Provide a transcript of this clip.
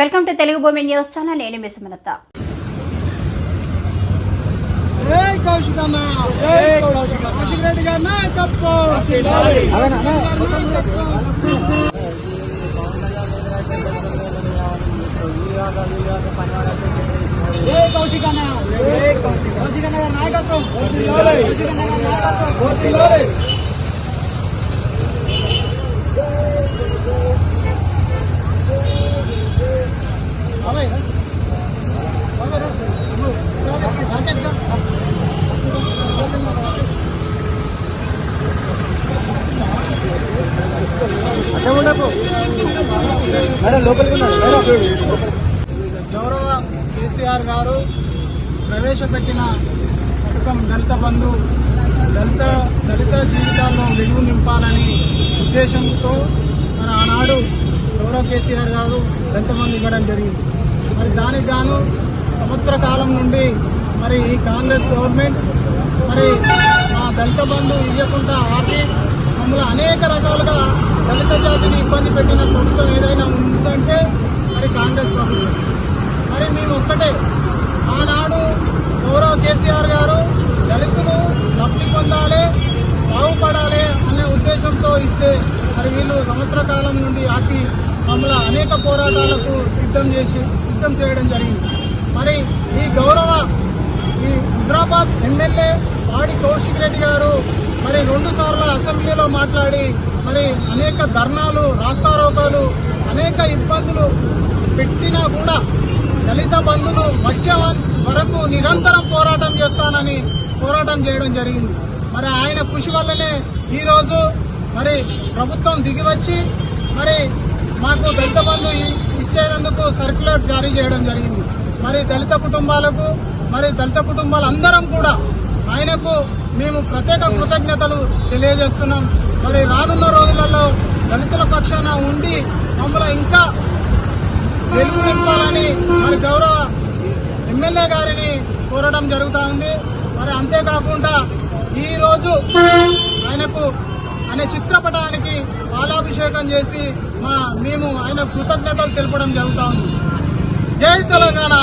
Welcome to Telugu భూమి news channel నేను మీ సుమలత. నాయకత్వం. గౌరవ కేసీఆర్ గారు ప్రవేశపెట్టిన పథకం దళిత బంధు దళిత దళిత జీవితాల్లో విలువ నింపాలని ఉద్దేశంతో మన ఆనాడు గౌరవ కేసీఆర్ గారు దళిత బంధు ఇవ్వడం జరిగింది. మరి దానికి గాను సంవత్సర కాలం నుండి మరి ఈ కాంగ్రెస్ గవర్నమెంట్ మరి మా దళిత బంధు ఇవ్వకుండా ఆపి మమ్మల్ని అనేక రకాలుగా పెట్టిన ప్రభుత్వం ఏదైనా ఉందంటే మరి కాంగ్రెస్ ప్రభుత్వం. మరి మేము ఒక్కటే. ఆనాడు గౌరవ కేసీఆర్ గారు దళితులు లబ్ధి పొందాలి బాగుపడాలి అనే ఉద్దేశంతో ఇస్తే మరి వీళ్ళు సంవత్సర కాలం నుండి ఆపి మమ్మల్ని అనేక పోరాటాలకు సిద్ధం చేసి సిద్ధం చేయడం జరిగింది. మరి ఈ గౌరవ ఈ హైదరాబాద్ ఎమ్మెల్యే పాడి కౌశ రెడ్డి గారు మరి రెండు సార్లు అసెంబ్లీలో మాట్లాడి మరి అనేక ధర్నాలు రాస్తారోకాలు అనేక ఇబ్బందులు పెట్టినా కూడా దళిత బంధులు వచ్చే వరకు నిరంతరం పోరాటం చేస్తానని పోరాటం చేయడం జరిగింది. మరి ఆయన కృషి వల్లనే ఈరోజు మరి ప్రభుత్వం దిగివచ్చి మరి మాకు దళిత బంధు ఇచ్చేందుకు సర్క్యులర్ జారీ చేయడం జరిగింది. మరి దళిత కుటుంబాలకు మరి దళిత కుటుంబాలందరం కూడా ఆయనకు మేము ప్రత్యేక కృతజ్ఞతలు తెలియజేస్తున్నాం. మరి రానున్న రోజులలో దళితుల పక్షాన ఉండి మమ్మల్ని ఇంకా వెలుగు నింపాలని మరి గౌరవ ఎమ్మెల్యే గారిని కోరడం జరుగుతూ ఉంది. మరి అంతేకాకుండా ఈరోజు ఆయనకు ఆయన చిత్రపటానికి పాలాభిషేకం చేసి మా మేము ఆయన కృతజ్ఞతలు తెలపడం జరుగుతూ ఉంది. జై తెలంగాణ!